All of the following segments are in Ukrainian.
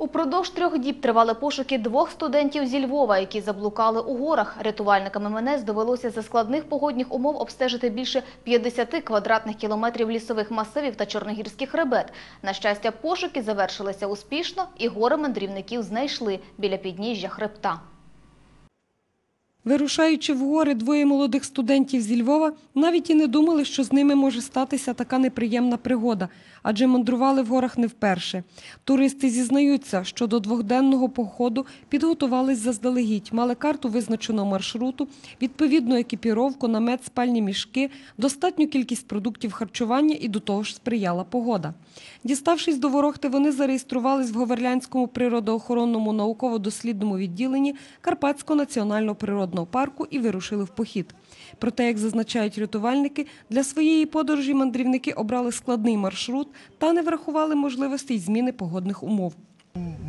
Упродовж трьох діб тривали пошуки двох студентів зі Львова, які заблукали у горах. Рятувальникам МНС довелося за складних погодних умов обстежити більше 50 квадратних кілометрів лісових масивів та чорногірських хребет. На щастя, пошуки завершилися успішно і гори мандрівників знайшли біля підніжжя хребта. Вирушаючи в гори, двоє молодих студентів зі Львова навіть і не думали, що з ними може статися така неприємна пригода, адже мандрували в горах не вперше. Туристи зізнаються, що до двохденного походу підготувались заздалегідь, мали карту визначеного маршруту, відповідну екіпіровку, намет, спальні мішки, достатню кількість продуктів харчування і до того ж сприяла погода. Діставшись до Ворохти, вони зареєструвались в Говерлянському природоохоронному науково-дослідному відділенні Карпатського національного природного парку і вирушили в похід. Проте, як зазначають рятувальники, для своєї подорожі мандрівники обрали складний маршрут та не врахували можливостей зміни погодних умов.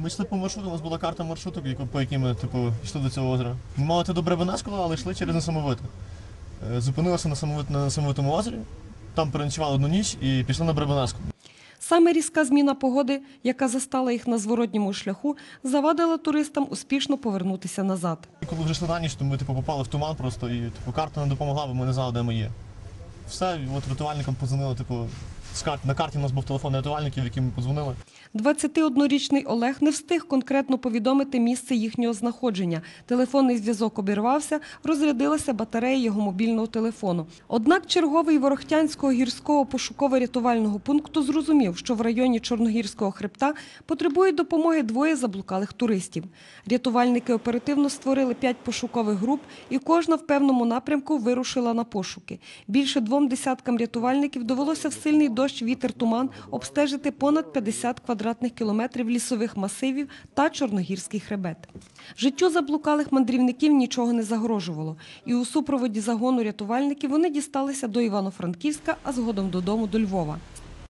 Ми йшли по маршруту, у нас була карта маршруту, по якій ми типу, йшли до цього озера. Ми мали йти до Бребенецького, але йшли через Несамовите. Е, Зупинилися на Самовит- на Несамовитому озері, там переночували одну ніч і пішли на Бребенецьку. Саме різка зміна погоди, яка застала їх на зворотньому шляху, завадила туристам успішно повернутися назад. Коли вже йшли на ніч, то ми типу, попали в туман просто і типу, карта не допомогла, бо ми не знали, де ми є. Все, от рятувальникам позвонили, типу. На карті у нас був телефон рятувальників, яким ми подзвонили. 21-річний Олег не встиг конкретно повідомити місце їхнього знаходження. Телефонний зв'язок обірвався, розрядилася батарея його мобільного телефону. Однак черговий Ворохтянського гірського пошуково-рятувального пункту зрозумів, що в районі Чорногірського хребта потребують допомоги двоє заблукалих туристів. Рятувальники оперативно створили п'ять пошукових груп, і кожна в певному напрямку вирушила на пошуки. Більше двом десяткам рятувальників довелося в сильний дощ, вітер, туман обстежити понад 50 квадратних кілометрів лісових масивів та Чорногірський хребет. Життю заблукалих мандрівників нічого не загрожувало, і у супроводі загону рятувальників вони дісталися до Івано-Франківська, а згодом додому до Львова.